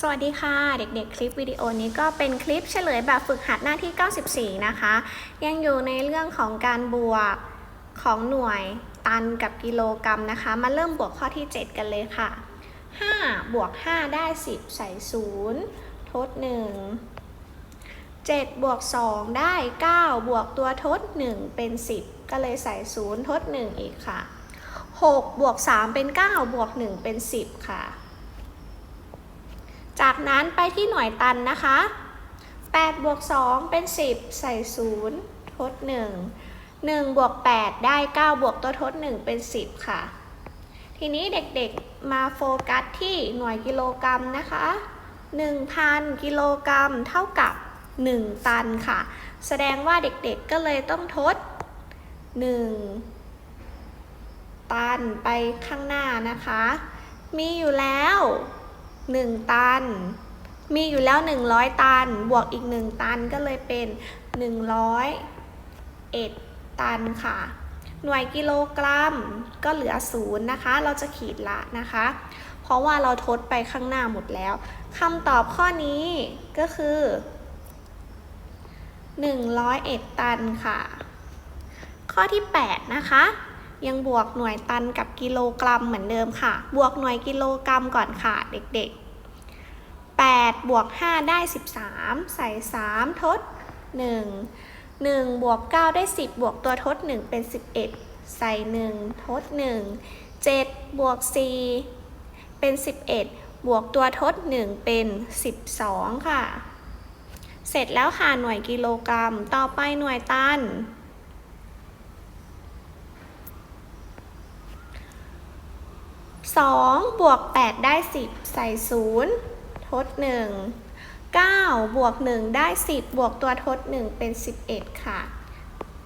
สวัสดีค่ะเด็กๆ คลิปวิดีโอนี้ก็เป็นคลิปเฉลยแบบฝึกหัดหน้าที่ 94 นะคะ ยังอยู่ในเรื่องของการบวกของหน่วยตันกับกิโลกรัมนะคะ มาเริ่มบวกข้อที่ 7 กันเลยค่ะ 5 บวก 5 ได้ 10 ใส่ 0 ทด 1 7 บวก 2 ได้ 9 บวกตัวทด 1 เป็น 10 ก็เลยใส่ 0 ทด 1 อีกค่ะ 6 บวก 3 เป็น 9 บวก 1 เป็น 10 ค่ะ จากนั้นไปที่หน่วยตันนะคะ8บวก2เป็น 10 ใส่ 0 ทด 1 1บวก8ได้9บวกตัวทด 1 เป็น 10 ค่ะ ทีนี้เด็กๆมาโฟกัสที่หน่วยกิโลกรัมนะคะ 1,000 กิโลกรัมเท่ากับ 1 ตันค่ะ แสดงว่าเด็กๆก็เลยต้องทด 1 ตันไปข้างหน้านะคะ มีอยู่แล้ว 1 ตัน มีอยู่แล้ว 100 ตัน บวกอีก 1 ตันก็เลยเป็น 101 ตันค่ะ หน่วยกิโลกรัมก็เหลือ0นะคะ เราจะขีดละนะคะ เพราะว่าเราทดไปข้างหน้าหมดแล้วคำตอบข้อนี้ก็คือ101 ตันค่ะ ข้อที่ 8 นะคะ ยังบวกหน่วยตันกับกิโลกรัมเหมือนเดิมค่ะ บวกหน่วยกิโลกรัมก่อนค่ะเด็กๆ 8 บวก 5 ได้ 13 ใส่ 3 ทด 1 1 บวก 9 ได้ 10 บวกตัวทด 1 เป็น 11 ใส่ 1 ทด 1 7 บวก 4 เป็น 11 บวกตัวทด 1 เป็น 12 ค่ะ เสร็จแล้วค่ะหน่วยกิโลกรัม ต่อไปหน่วยตัน 2บวก8ได้ 10 ใส่ 0 ทด 1 9บวก1ได้ 10 บวกตัวทด 1 เป็น 11 ค่ะ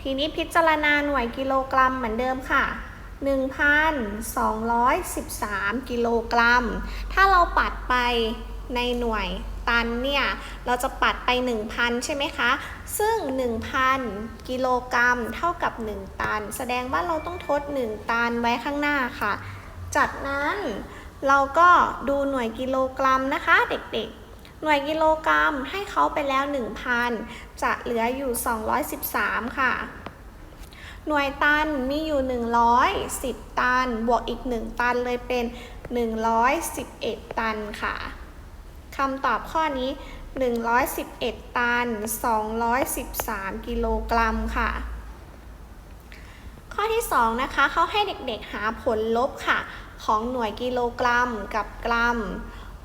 ทีนี้พิจารณาหน่วยกิโลกรัมเหมือนเดิมค่ะ 1,213 กิโลกรัม ถ้าเราปัดไปในหน่วยตันเนี่ย เราจะปัดไป 1,000 ใช่ไหมคะ ซึ่ง 1,000 กิโลกรัมเท่ากับ 1 ตัน แสดงว่าเราต้องทด 1 ตันไว้ข้างหน้าค่ะ จากนั้นเราก็ดูหน่วยกิโลกรัมนะคะเด็กๆ หน่วยกิโลกรัมให้เขาไปแล้ว 1,000 จะเหลืออยู่ 213 ค่ะ หน่วยตันมีอยู่ 110 ตัน บวกอีก 1 ตันเลยเป็น 111 ตันค่ะคำตอบข้อนี้ 111 ตัน 213 กิโลกรัมค่ะ ข้อที่ 2 นะคะเขาให้เด็กๆหาผลลบค่ะ ของหน่วยกิโลกรัมกับกรัม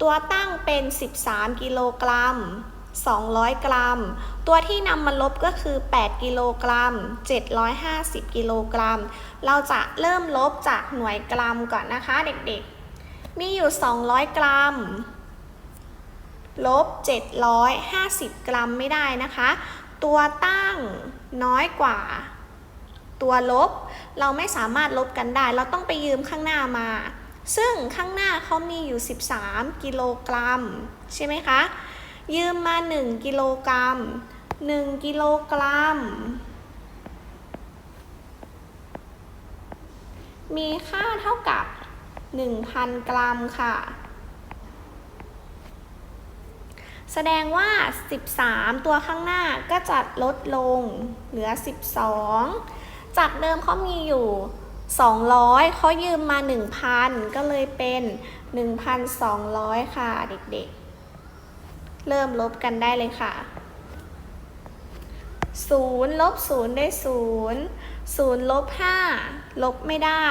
ตัวตั้งเป็น 13 กิโลกรัม 200 กรัม ตัวที่นำมาลบก็คือ 8 กิโลกรัม 750 กิโลกรัม เราจะเริ่มลบจากหน่วยกรัมก่อนนะคะเด็กๆ มีอยู่ 200 กรัม ลบ 750 กรัมไม่ได้นะคะ ตัวตั้งน้อยกว่า ตัวลบ เราไม่สามารถลบกันได้ เราต้องไปยืมข้างหน้ามา ซึ่งข้างหน้าเขามีอยู่ 13 กิโลกรัม ใช่ไหมคะ ยืมมา 1 กิโลกรัม 1 กิโลกรัม มีค่าเท่ากับ 1,000 กรัมค่ะ แสดงว่า 13 ตัวข้างหน้าก็จะลดลงเหลือ 12 จากเดิมเขามีอยู่ 200เขายืมมา 1,000 ก็เลยเป็น 1,200 ค่ะเด็กๆ เริ่มลบกันได้เลยค่ะ0ลบ0ได้0 0ลบ5ลบไม่ได้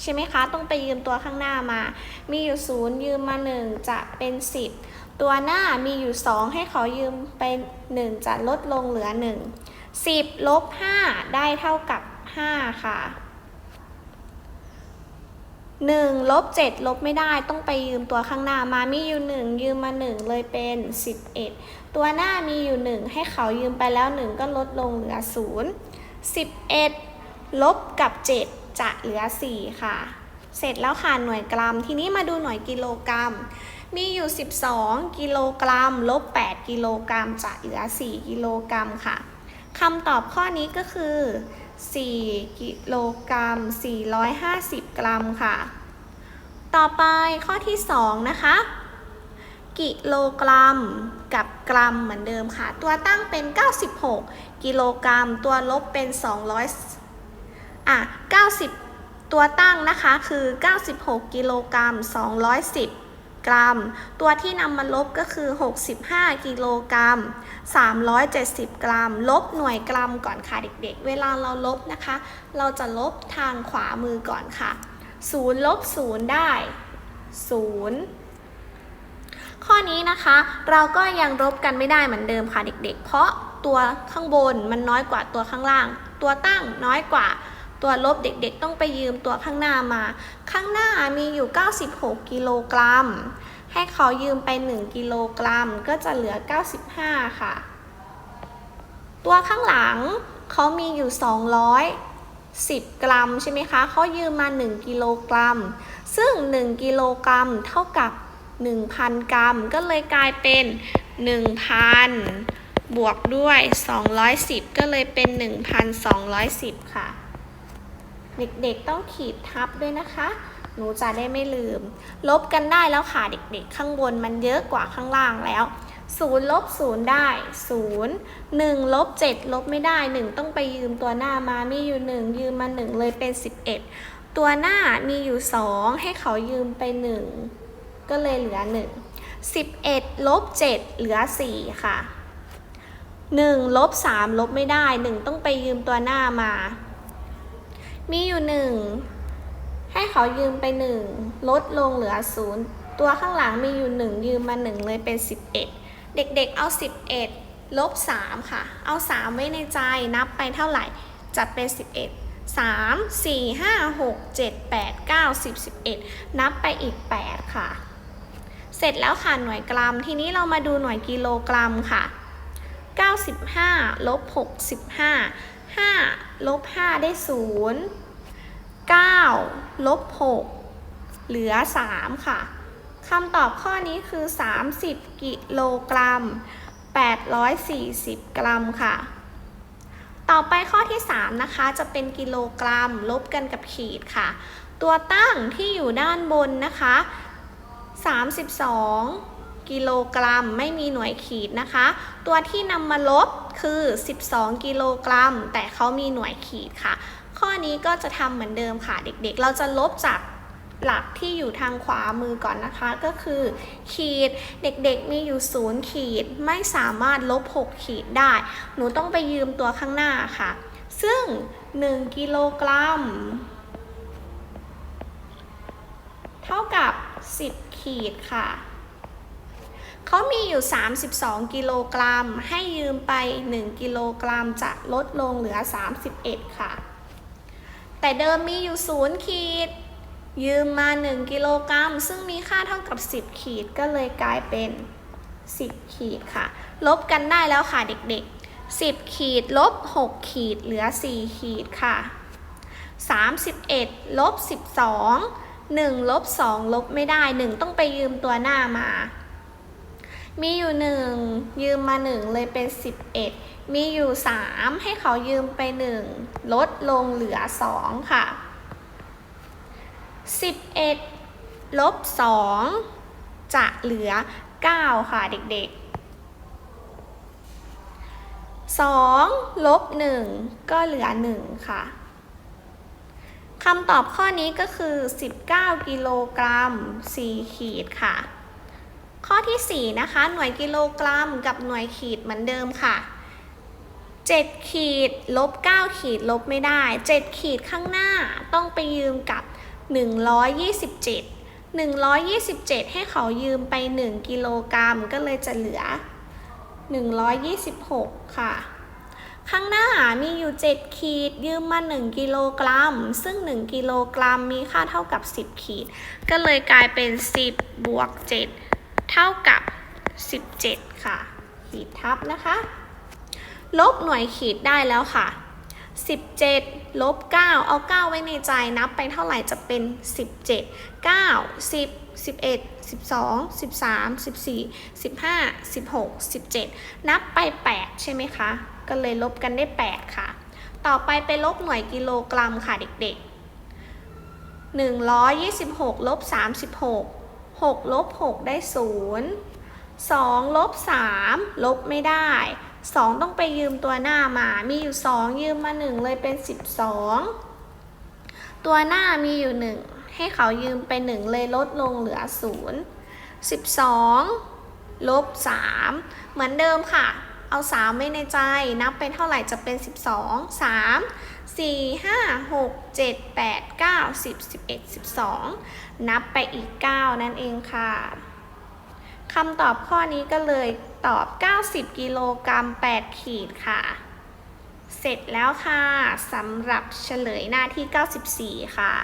ใช่ไหมคะ ต้องไปยืมตัวข้างหน้ามา มีอยู่ 0 ยืมมา 1 จะเป็น 10 ตัวหน้ามีอยู่ 2 ให้เขายืมเป็น 1 จะลดลงเหลือ 1 10ลบ5ได้เท่ากับ 5 ค่ะ 1 ลบ 7 ลบไม่ได้ต้องไปยืมตัวข้างหน้ามามีอยู่ 1 ยืมมา 1 เลยเป็น 11 ตัวหน้ามีอยู่ 1 ให้เขายืมไปแล้ว 1 ก็ลดลงเหลือ 0 11 ลบกับ 7 จะเหลือ 4 ค่ะ เสร็จแล้วค่ะหน่วยกรัม ทีนี้มาดูหน่วยกิโลกรัม มีอยู่ 12 กิโลกรัม ลบ 8 กิโลกรัมจะเหลือ 4 กิโลกรัมค่ะ คำตอบข้อนี้ก็คือ 4 กิโลกรัม 450 กรัมค่ะ ต่อไปข้อที่ 2 นะคะ กิโลกรัมกับกรัมเหมือนเดิมค่ะ ตัวตั้งเป็น 96 กิโลกรัม ตัวลบเป็น 200 อะ 90 ตัวตั้งนะคะคือ 96 กิโลกรัม 210 กรัม ตัวที่นำมาลบก็คือ 65 กิโลกรัม 370 กรัม ลบหน่วยกรัมก่อนค่ะเด็กๆ เวลาเราลบนะคะ เราจะลบทางขวามือก่อนค่ะ 0 ลบ 0 ได้ 0ข้อนี้นะคะเราก็ยังลบกันไม่ได้เหมือนเดิมค่ะเด็กๆ เพราะตัวข้างบนมันน้อยกว่าตัวข้างล่าง ตัวตั้งน้อยกว่า ตัวลบเด็กๆ ต้องไปยืมตัวข้างหน้ามา ข้างหน้ามีอยู่ 96 กิโลกรัม ให้เขายืมไป 1 กิโลกรัม ก็จะเหลือ 95 ค่ะ ตัวข้างหลังเขามีอยู่210 กรัมใช่ไหมคะเขายืมมา 1 กิโลกรัม ซึ่ง 1 กิโลกรัมเท่ากับ 1,000 กรัม ก็เลยกลายเป็น 1,000 บวกด้วย 210 ก็เลยเป็น 1,210 ค่ะ เด็กๆต้องขีดทับด้วยนะคะ หนูจะได้ไม่ลืม ลบกันได้แล้วค่ะเด็กๆ ข้างบนมันเยอะกว่าข้างล่างแล้ว0ลบ0ได้ 0 1ลบ7ลบไม่ได้ 1 ต้องไปยืมตัวหน้ามามีอยู่ 1 ยืมมา 1 เลยเป็น 11 ตัวหน้ามีอยู่ 2 ให้เขายืมไป 1 ก็เลยเหลือ 1 11ลบ7เหลือ 4 ค่ะ 1ลบ3ลบไม่ได้ 1 ต้องไปยืมตัวหน้ามา มีอยู่1ให้เขายืมไป1ลดลงเหลือ0ตัวข้างหลังมีอยู่1ยืมมา1เลยเป็น11เด็กๆเอา11ลบ3ค่ะ เอา3ไว้ในใจนับไปเท่าไหร่ จัดเป็น11 3 4 5 6 7 8 9 10 11นับไปอีก8ค่ะ เสร็จแล้วค่ะหน่วยกรัม ทีนี้เรามาดูหน่วยกิโลกรัมค่ะ95ลบ65 5ลบ5ได้ 0 9ลบ6เหลือ 3 ค่ะคำตอบข้อนี้คือ 30 กิโลกรัม 840 กรัมค่ะ ต่อไปข้อที่ 3 นะคะ จะเป็นกิโลกรัม ลบกันกับขีดค่ะ ตัวตั้งที่อยู่ด้านบนนะคะ 32 กิโลกรัม ไม่มีหน่วยขีดนะคะ ตัวที่นำมาลบ คือ 12 กิโลกรัม แต่เขามีหน่วยขีดค่ะ ข้อนี้ก็จะทำเหมือนเดิมค่ะ เด็กๆ เราจะลบจากหลักที่อยู่ทางขวามือก่อนนะคะ ก็คือ ขีดเด็กๆมีอยู่0ขีดไม่สามารถลบ 6 ขีดได้ หนูต้องไปยืมตัวข้างหน้าค่ะ ซึ่ง 1 กิโลกรัม เท่ากับ 10 ขีดค่ะ เขามีอยู่ 32 กิโลกรัม ให้ยืมไป 1 กิโลกรัมจะลดลงเหลือ 31 ค่ะ แต่เดิมมีอยู่0ขีด ยืมมา 1 กิโลกรัม ซึ่งมีค่าเท่ากับ 10 ขีดก็เลยกลายเป็น 10 ขีดค่ะ ลบกันได้แล้วค่ะเด็กๆ 10 ขีดลบ 6 ขีดเหลือ 4 ขีดค่ะ 31ลบ12 1ลบ2ลบไม่ได้ 1 ต้องไปยืมตัวหน้ามา มีอยู่1ยืมมา1เลยเป็น11มีอยู่3ให้เขายืมไป1ลดลงเหลือ2ค่ะ11ลบ2จะเหลือ9ค่ะเด็กๆ2ลบ1ก็เหลือ1ค่ะคำตอบข้อนี้ก็คือ 19 กิโลกรัม4ขีดค่ะ ข้อที่ 4 นะคะ หน่วยกิโลกรัมกับหน่วยขีดเหมือนเดิมค่ะ 7 ขีดลบ 9 ขีดลบไม่ได้ 7 ขีดข้างหน้าต้องไปยืมกับ 127 127 ให้เขายืมไป 1 กิโลกรัมก็เลยจะเหลือ 126 ค่ะ ข้างหน้ามีอยู่ 7 ขีดยืมมา 1 กิโลกรัม ซึ่ง 1 กิโลกรัมมีค่าเท่ากับ 10 ขีด ก็เลยกลายเป็น 10 บวก 7 เท่ากับ 17 ค่ะ ขีดทับนะคะ ลบหน่วยขีดได้แล้วค่ะ 17 ลบ 9 เอา 9 ไว้ในใจนับไปเท่าไหร่จะเป็น 17 9 10 11 12 13 14 15 16 17 นับไป 8 ใช่ไหมคะ ก็เลยลบกันได้ 8 ค่ะ ต่อไปไปลบหน่วยกิโลกรัมค่ะเด็กๆ126ลบ36 6ลบ6ได้0 2ลบ3ลบไม่ได้ 2 ต้องไปยืมตัวหน้ามา มีอยู่ 2 ยืมมา 1 เลยเป็น 12 ตัวหน้ามีอยู่ 1 ให้เขายืมไป 1 เลยลดลงเหลือ 0 12ลบ3เหมือนเดิมค่ะ เอา 3 ไว้ในใจ นับเป็นเท่าไหร่จะเป็น 12 3 4 5 6 7 8 9 10 11 12 นับไปอีก 9 นั่นเองค่ะคำตอบข้อนี้ก็เลยตอบ 90 กิโลกรัม 8 ขีดค่ะ เสร็จแล้วค่ะสำหรับเฉลยหน้าที่ 94 ค่ะ